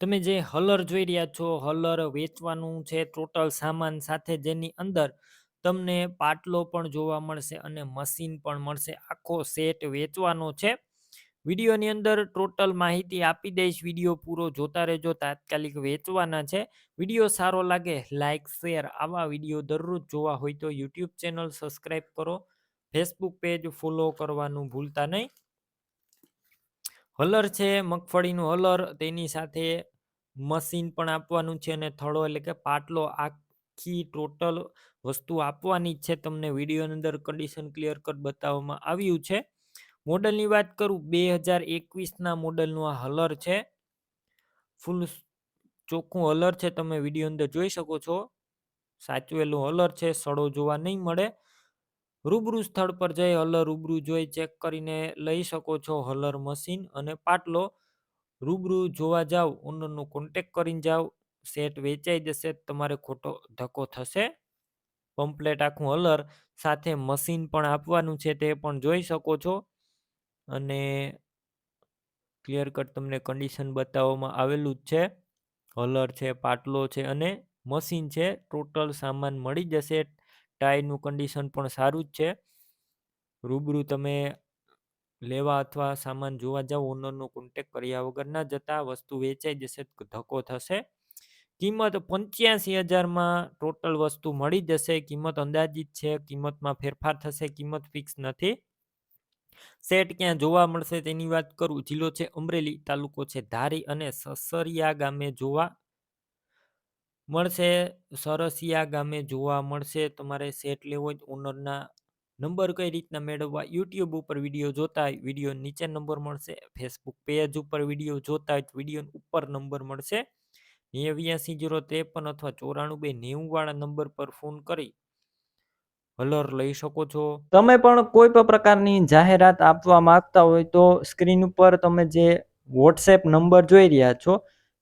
તમે જે હલર જોઈ રહ્યા છો, હલર વેચવાનું છે ટોટલ સામાન સાથે જેની અંદર તમને પાટલો પણ જોવા મળશે અને મશીન પણ મળશે. આખો સેટ વેચવાનો છે. વિડીયોની અંદર ટોટલ માહિતી આપી દઈશ. વીડિયો પૂરો જોતા રહેજો. તાત્કાલિક વેચવાના છે. વીડિયો સારો લાગે લાઇક શેર આવા વીડિયો દરરોજ જોવા હોય તો યુટ્યુબ ચેનલ સબસ્ક્રાઈબ કરો. ફેસબુક પેજ ફોલો કરવાનું ભૂલતા નહીં. હલર છે, મગફળીનું હલર, તેની સાથે મશીન પણ આપવાનું છે અને થળો એટલે કે પાટલો, આખી ટોટલ વસ્તુ આપવાની છે. તમને વિડીયોની અંદર કન્ડિશન ક્લિયર કટ બતાવવામાં આવ્યું છે. મોડલની વાત કરું, બે હજાર એકવીસના મોડલનું આ હલર છે. ફૂલ ચોખ્ખું હલર છે, તમે વીડિયો અંદર જોઈ શકો છો. સાચવેલું હલર છે, સડો જોવા નહીં મળે. રૂબરૂ સ્થળ પર જઈ હલર રૂબરૂ જોઈ ચેક કરીને લઈ શકો છો હલર મશીન અને પાટલો. રૂબરૂ જોવા જાવ ઓનરનો કોન્ટેક કરીને જાવ. સેટ વેચાઈ જશે, તમારે ખોટો ધક્કો થશે. પમ્પલેટ આખું હલર સાથે મશીન પણ આપવાનું છે તે પણ જોઈ શકો છો. અને ક્લિયર કટ તમને કન્ડિશન બતાવવામાં આવેલું જ છે. હલર છે, પાટલો છે અને મશીન છે ટોટલ સામાન મળી જશે. ટાયરનું કન્ડિશન પણ સારું જ છે. રૂબરૂ તમે લેવા અથવા સામાન જોવા જાવ, ઓનરનો કોન્ટેક કર્યા વગર ના જતા વસ્તુ વેચાઈ જશે ધક્કો થશે. કિંમત પંચ્યાસી હજારમાં ટોટલ વસ્તુ મળી જશે. કિંમત અંદાજિત છે, કિંમતમાં ફેરફાર થશે, કિંમત ફિક્સ નથી. સેટ ક્યાં જોવા મળશે તેની વાત કરું. જિલ્લો છે અમરેલી, તાલુકો છે ધારી અને સસરિયા ગામે જોવા મળશે સરસિયા ગામે જોવા મળશે. તમારે સેટ લેવો હોય ઓનરના નંબર કઈ રીતના મેળવવા, યુટ્યુબ ઉપર વીડિયો જોતા હોય, વીડિયો નીચે નંબર મળશે. ફેસબુક પેજ ઉપર વીડિયો જોતા હોય વીડિયો ઉપર નંબર મળશે. નેવ્યાસી જીરો ત્રેપન અથવા ચોરાણું બે નેવું વાળા નંબર પર ફોન કરી હલર લઈ શકો છો. તમે પણ કોઈ પણ પ્રકારની જાહેરાત આપવા માંગતા હોય તો સ્ક્રીન ઉપર તમે જે વોટ્સએપ નંબર જોઈ રહ્યા છો